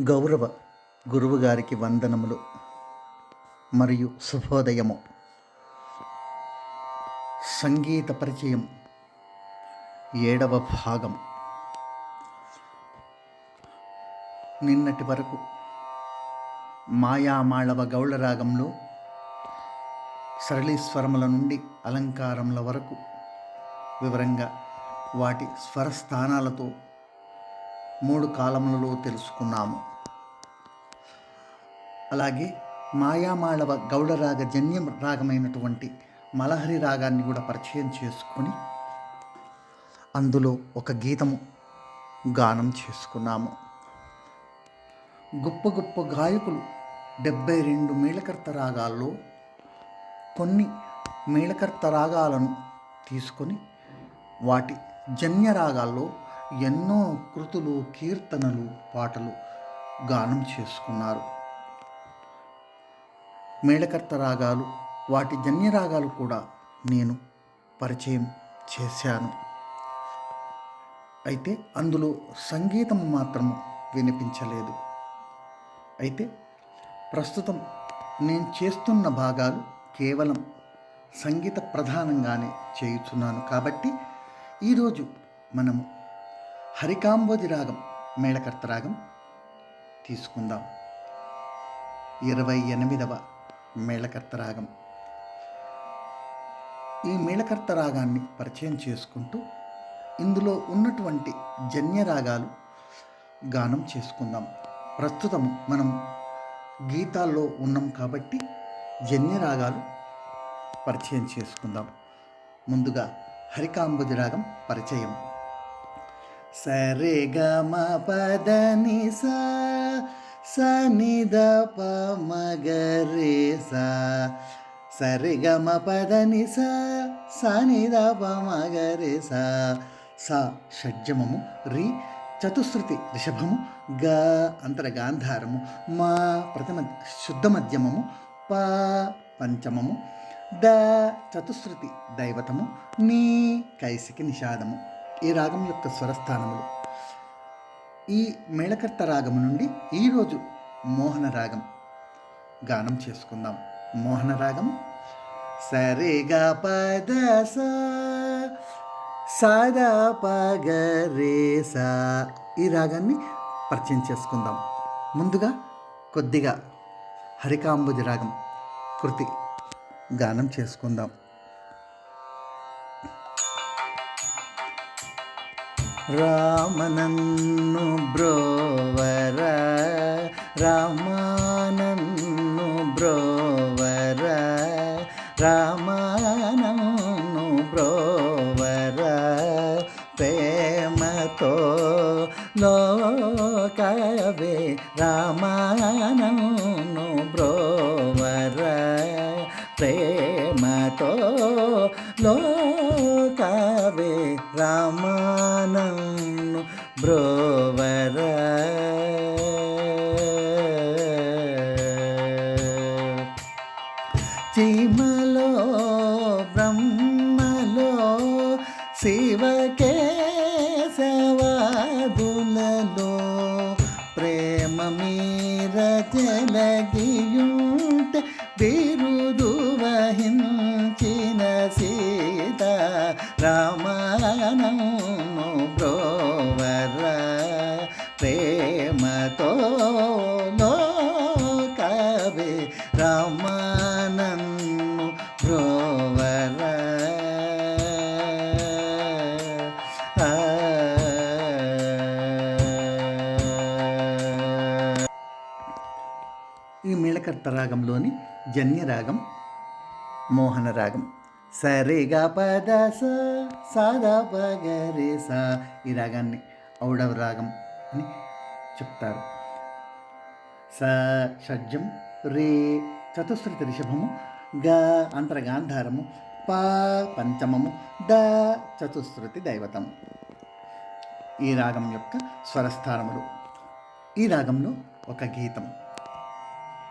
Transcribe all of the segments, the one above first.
గౌరవ గురువుగారికి వందనములు మరియు శుభోదయము. సంగీత పరిచయం ఏడవ భాగం. నిన్నటి వరకు మాయామాళవ గౌళ రాగంలో సరళీస్వరముల నుండి అలంకారముల వరకు వివరంగా వాటి స్వరస్థానాలతో మూడు కాలములలో తెలుసుకున్నాము. అలాగే మాయామాళవ గౌడరాగ జన్యం రాగమైనటువంటి మలహరి రాగాన్ని కూడా పరిచయం చేసుకొని అందులో ఒక గీతము గానం చేసుకున్నాము. గొప్ప గొప్ప గాయకులు డెబ్బై రెండు మేళకర్త రాగాల్లో కొన్ని మేళకర్త రాగాలను తీసుకొని వాటి జన్య రాగాల్లో ఎన్నో కృతులు కీర్తనలు పాటలు గానం చేసుకున్నారు. మేళకర్త రాగాలు వాటి జన్య రాగాలు కూడా నేను పరిచయం చేశాను. అయితే అందులో సంగీతం మాత్రము వినిపించలేదు. అయితే ప్రస్తుతం నేను చేస్తున్న భాగాలు కేవలం సంగీత ప్రధానంగానే చేయుచున్నాను. కాబట్టి ఈరోజు మనము హరికాంబోజి రాగం మేళకర్త రాగం తీసుకుందాం. ఇరవై ఎనిమిదవ మేళకర్త రాగం. ఈ మేళకర్త రాగాన్ని పరిచయం చేసుకుంటూ ఇందులో ఉన్నటువంటి జన్య రాగాలు గానం చేసుకుందాం. ప్రస్తుతం మనం గీతాల్లో ఉన్నాం కాబట్టి జన్య రాగాలు పరిచయం చేసుకుందాం. ముందుగా హరికాంబుజ రాగం పరిచయం. సరే గమ పదని సా సనిద ద మగరే సా సరి గమ పదని సా సనిద ద మగరే సా సా షడ్జమము రి చతుశ్రుతి రిషభము గ అంతర గాంధారము మా ప్రథమ శుద్ధ మధ్యమము ప పంచమము ద చతుశ్రుతి దైవతము నీ కైసికి నిషాదము. ఈ రాగం యొక్క స్వరస్థానములు. ఈ మేళకర్త రాగము నుండి ఈరోజు మోహన రాగం గానం చేసుకుందాం. మోహన రాగం. సరిగా పద సాదా పగరేసా ఈ రాగాన్ని పరిచయం చేసుకుందాం. ముందుగా కొద్దిగా హరికాంబుజ రాగం కృతి గానం చేసుకుందాం. రామనన్ను బ్రోవర రామానన్ను బ్రోవర రామానన్ను బ్రోవర ప్రేమతో లోకవే రామానన్ను బ్రోవర ప్రేమతో లోకవే రామానన్ను సీమలో బ్రహ్మలో శివకేశవాదులలో ప్రేమ మీర చెలగియుంట బిరుదు వహించిన సీత రామానము బ్రోవర ప్రేమతో సప్తరాగంలోని జన్యరాగం రాగంలోని జన్య రాగం మోహన రాగం సరిగా పద స సాదా పగరే సా ఈ రాగాన్ని ఔడవ రాగం అని చెప్తారు. స షడ్జం రే చతుశ్రుతి రిషభము గ అంతరగాంధారము ప పంచమము ద చతుశ్రుతి దైవతం. ఈ రాగం యొక్క స్వరస్థానములు. ఈ రాగంలో ఒక గీతం.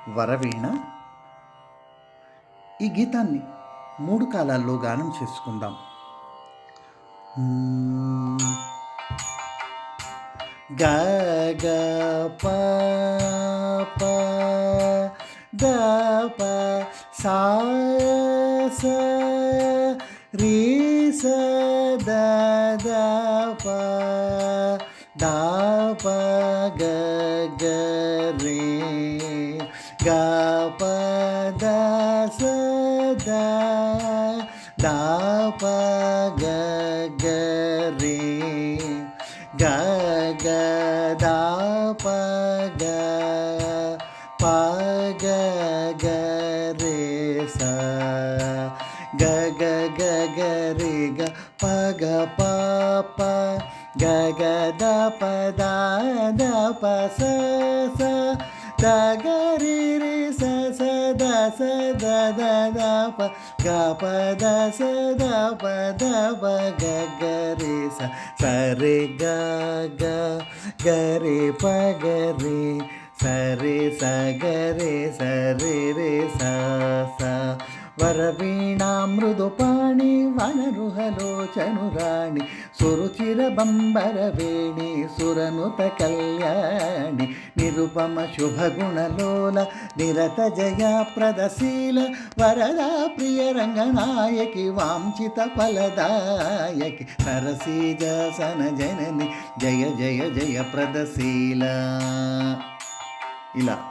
వరవీణ. ఈ గీతాన్ని మూడు కాలాల్లో గానం చేసుకుందాం. గా గ ప ద ప సా స రి స ద ద ప ద ప గ గ రే ద ప గ గ రే గ గ ద ప గ ప గ గ రే స గ గ గ గ రే గ ప గ ప ప గ గ ద ప ద ద ప స స ద గ రి రి స స ద స ద ద ద ప గ ప ద స ద ప ద ప గ గ రి స స రే గ గ గ రే ప గ రే స రే స గ రే స రే రే స స వరవీణా మృదుపాణి వనరుహలోచనురాణి సురుచిర బంబరవేణి సురనుత కళ్యాణి నిరుపమ శుభగుణలోల నిరత జయ ప్రదశీల వరదా ప్రియ రంగనాయకి వాంఛిత ఫలదాయకి సరసీజాసన జనని జయ జయ జయ ప్రదశీల ఇలా.